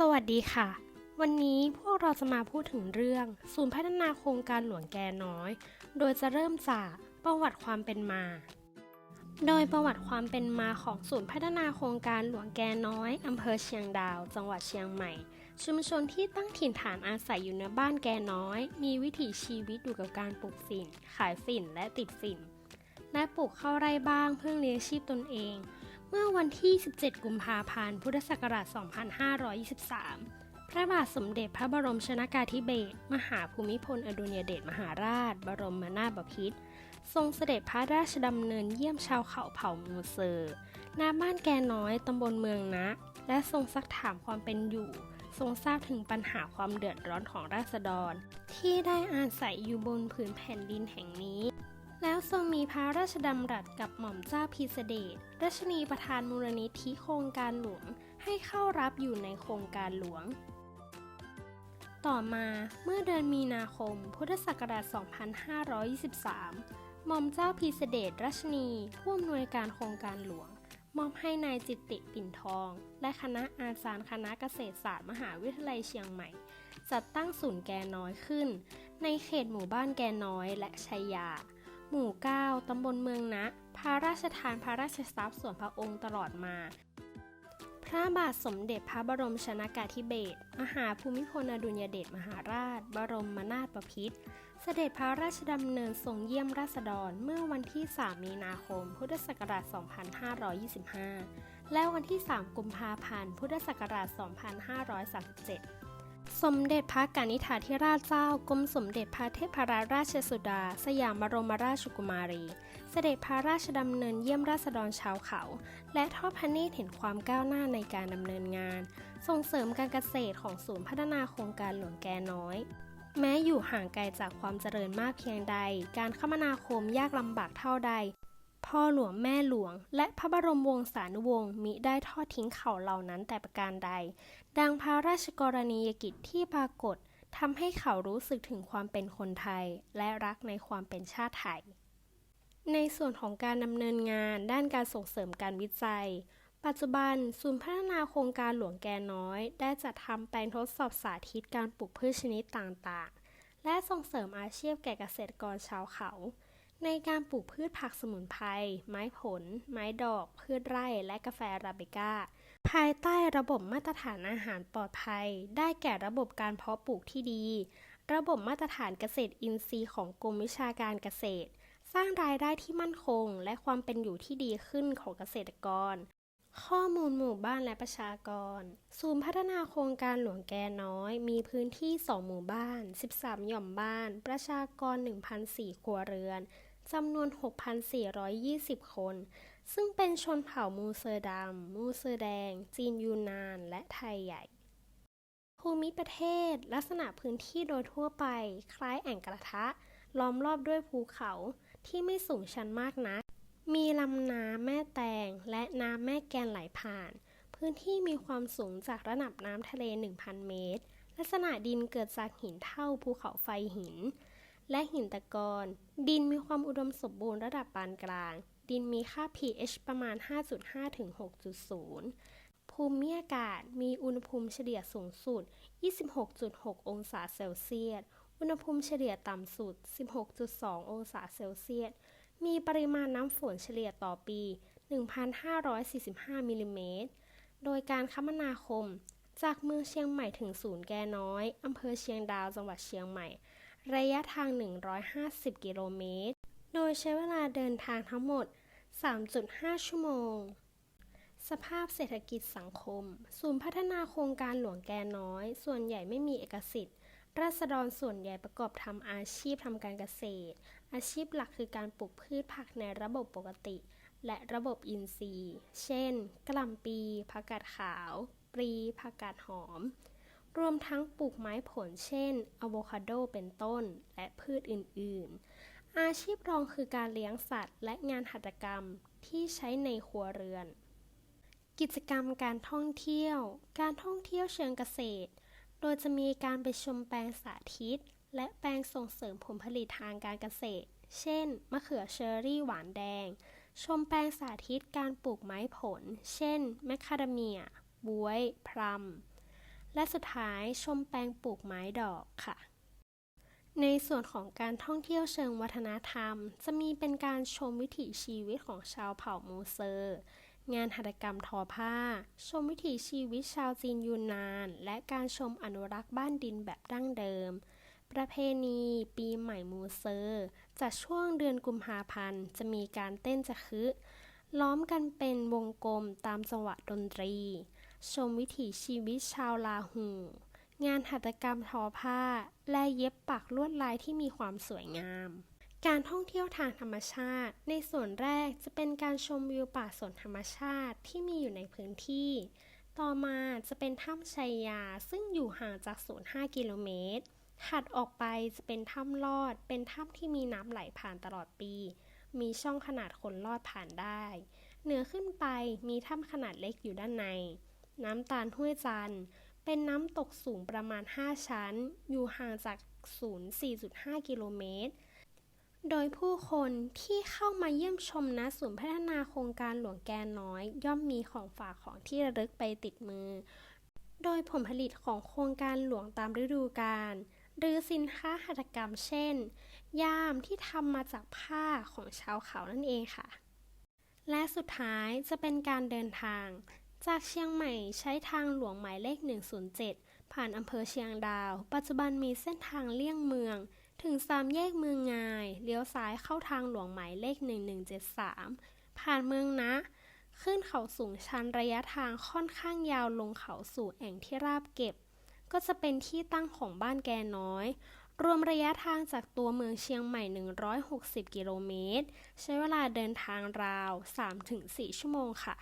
สวัสดีค่ะ วันนี้พวกเราจะมาพูดถึงเรื่อง ศูนย์พัฒนาโครงการหลวงแกน้อย โดยจะเริ่มจากประวัติความเป็นมา โดยประวัติความเป็นมาของศูนย์พัฒนาโครงการหลวงแกน้อยอำเภอเชียงดาว จังหวัดเชียงใหม่ ชุมชนที่ตั้งถิ่นฐานอาศัยอยู่ในบ้านแกน้อย มีวิถีชีวิตอยู่กับการปลูกฝิ่น ขายฝิ่นและติดฝิ่นและปลูกข้าวไร่บ้างเพื่อเลี้ยงชีพตนเอง เมื่อวันที่ 17 กุมภาพันธ์ พุทธศักราช 2523 พระบาทสมเด็จพระบรมชนากาธิเบศร มหาภูมิพลอดุลยเดชมหาราช บรมนาถบพิตร ทรงเสด็จพระราชดำเนินเยี่ยมชาวเขาเผ่ามูเซอร์ณบ้านแกน้อย ตำบลเมืองนะ และทรงซักถามความเป็นอยู่ ทรงทราบถึงปัญหาความเดือดร้อนของราษฎร ที่ได้อาศัยอยู่บนผืนแผ่นดินแห่งนี้ แล้วทรงมีพระราชดำรัสกับหม่อมเจ้าพีเสเดชรัชนีประธานมูลนิธิโครงการหลวงให้เข้ารับอยู่ในโครงการหลวง ต่อมาเมื่อเดือนมีนาคม พุทธศักราช 2523 หม่อมเจ้าพีเสเดชรัชนีผู้อำนวยการโครงการหลวง มอบให้นายจิตติปิ่นทอง และคณะอาจารย์คณะเกษตรศาสตร์มหาวิทยาลัยเชียงใหม่ จัดตั้งศูนย์แกน้อยขึ้น ในเขตหมู่บ้านแกน้อยและชัยยา หมู่ 9 ตำบลเมืองนะ พระราชทานพระราชทรัพย์ส่วนพระองค์ตลอดมา พระบาทสมเด็จพระบรมชนากาธิเบศร มหาภูมิพลอดุลยเดชมหาราช บรมนาถบพิตร เสด็จพระราชดำเนินทรงเยี่ยมราษฎรเมื่อวันที่ 3 มีนาคม พุทธศักราช 2525 และวันที่ 3 กุมภาพันธ์ พุทธศักราช 2537 สมเด็จพระกนิษฐาธิราชเจ้ากรมสมเด็จพระเทพรัตนราชสุดา สยามบรมราชกุมารี เสด็จพระราชดำเนินเยี่ยมราษฎรชาวเขา และทอดพระเนตรเห็นความก้าวหน้าในการดำเนินงาน ส่งเสริมการเกษตรของศูนย์พัฒนาโครงการหลวงแกน้อย แม้อยู่ห่างไกลจากความเจริญมากเพียงใด การคมนาคมยากลำบากเท่าใด พ่อหลวงแม่หลวง และพระบรมวงศานุวงศ์มิได้ทอดทิ้งเขาเหล่านั้นแต่ประการใด ดังพระราชกรณียกิจที่ปรากฏทำให้เขารู้สึกถึงความเป็นคนไทย และรักในความเป็นชาติไทย ในส่วนของการดำเนินงานด้านการส่งเสริมการวิจัย ปัจจุบันศูนย์พัฒนาโครงการหลวงแกน้อย ได้จัดทำแปลงทดสอบสาธิตการปลูกพืชชนิดต่างๆ และส่งเสริมอาชีพแก่เกษตรกรชาวเขา ในการปลูกพืชผักสมุนไพร ไม้ผล ไม้ดอก พืชไร่ และกาแฟอาราบิก้า ภายใต้ระบบมาตรฐานอาหารปลอดภัย ได้แก่ระบบการเพาะปลูกที่ดี ระบบมาตรฐานเกษตรอินทรีย์ของกรมวิชาการเกษตร สร้างรายได้ที่มั่นคง และความเป็นอยู่ที่ดีขึ้นของเกษตรกร ข้อมูลหมู่บ้านและประชากร ศูนย์พัฒนาโครงการหลวงแกน้อย มีพื้นที่ 2 หมู่บ้าน 13 หย่อมบ้าน ประชากร 1,004ครัวเรือน จำนวน 6,420 คน ซึ่งเป็นชนเผ่ามูเซอร์ดำ มูเซอร์แดง จีนยูนนาน และไทยใหญ่ ภูมิประเทศ ลักษณะพื้นที่โดยทั่วไป คล้ายแอ่งกระทะ ล้อมรอบด้วยภูเขาที่ไม่สูงชันมากนัก มีลำน้ำแม่แตงและน้ำแม่แกนไหลผ่าน พื้นที่มีความสูงจากระดับน้ำทะเล 1,000 เมตร ลักษณะดินเกิดจากหินเท่าภูเขาไฟหิน และหินตะกอนดินมีความอุดมสมบูรณ์ระดับปานกลาง ดินมีค่า pH ประมาณ 5.5 ถึง 6.0 ภูมิอากาศมีอุณหภูมิเฉลี่ยสูงสุด 26.6 องศาเซลเซียส อุณหภูมิเฉลี่ยต่ำสุด 16.2 องศาเซลเซียส มีปริมาณน้ำฝนเฉลี่ยต่อปี 1,545มิลลิเมตร โดยการคมนาคม จากเมืองเชียงใหม่ถึงศูนย์แกน้อยอำเภอเชียงดาว จังหวัดเชียงใหม่ ระยะทาง 150 กิโลเมตร โดยใช้เวลาเดินทางทั้งหมด 3.5 ชั่วโมง สภาพเศรษฐกิจสังคม ศูนย์พัฒนาโครงการหลวงแกน้อย ส่วนใหญ่ไม่มีเอกสิทธิ์ ราษฎรส่วนใหญ่ประกอบทำอาชีพทำการเกษตร อาชีพหลักคือการปลูกพืชผักในระบบปกติ และระบบอินทรีย์ เช่น กล่ำปีผักกาดขาวปลีผักกาดหอม รวมทั้งปลูกไม้ผล เช่นอะโวคาโดเป็นต้น และพืชอื่น ๆ อาชีพรองคือการเลี้ยงสัตว์ และงานหัตถกรรมที่ใช้ในครัวเรือน กิจกรรมการท่องเที่ยว การท่องเที่ยวเชิงเกษตร ดยจะมีการไปชมแปลงสาธิต และแปลงส่งเสริมผลผลิตทางการเกษตร เช่น มะเขือเชอรี่หวานแดง ชมแปลงสาธิตการปลูกไม้ผล เช่น แมคคาเดเมีย บวย พลัม และสุดท้ายชมแปลงปลูกไม้ดอกค่ะ ในส่วนของการท่องเที่ยวเชิงวัฒนธรรม จะมีเป็นการชมวิถีชีวิตของชาวเผ่ามูเซอร์ งานหัตถกรรมทอผ้า ชมวิถีชีวิตชาวจีนยูนนาน และการชมอนุรักษ์บ้านดินแบบดั้งเดิม ประเพณีปีใหม่มูเซอร์จัดช่วงเดือนกุมภาพันธ์ จะมีการเต้นจะคึล้อมกันเป็นวงกลมตามจังหวะดนตรี ชมวิถีชีวิตชาวลาหู งานหัตถกรรมทอผ้า และเย็บปักลวดลายที่มีความสวยงาม การท่องเที่ยวทางธรรมชาติ ในส่วนแรกจะเป็นการชมวิวป่าสวนธรรมชาติที่มีอยู่ในพื้นที่ ต่อมาจะเป็นถ้ำชัยยาซึ่งอยู่ห่างจากศูนย์5กิโลเมตร ถัดออกไปจะเป็นถ้ำลอด เป็นถ้ำที่มีน้ำไหลผ่านตลอดปี มีช่องขนาดคนลอดผ่านได้ เหนือขึ้นไปมีถ้ำขนาดเล็กอยู่ด้านใน น้ำตาลห้วยจันทร์เป็นน้ำตกสูงประมาณ 5 ชั้น อยู่ห่างจากศูนย์4.5 กิโลเมตร โดยผู้คนที่เข้ามาเยี่ยมชมณศูนย์พัฒนาโครงการหลวงแกนน้อย ย่อมมีของฝากของที่ระลึกไปติดมือ โดยผลผลิตของโครงการหลวงตามฤดูกาลหรือสินค้าหัตถกรรมเช่น ย่ามที่ทำมาจากผ้าของชาวเขานั่นเองค่ะ และสุดท้ายจะเป็นการเดินทาง จากเชียงใหม่ใช้ทางหลวงหมายเลข 107 ผ่านอำเภอเชียงดาว ปัจจุบันมีเส้นทางเลี่ยงเมือง ถึงสามแยกเมืองงาย เลี้ยวซ้ายเข้าทางหลวงหมายเลข 1173 ผ่านเมืองนะ ขึ้นเขาสูงชันระยะทางค่อนข้างยาวลงเขาสู่แอ่งที่ราบเก็บ ก็จะเป็นที่ตั้งของบ้านแกน้อย รวมระยะทางจากตัวเมืองเชียงใหม่ 160 กิโลเมตร ใช้เวลาเดินทางราว 3-4 ชั่วโมงค่ะ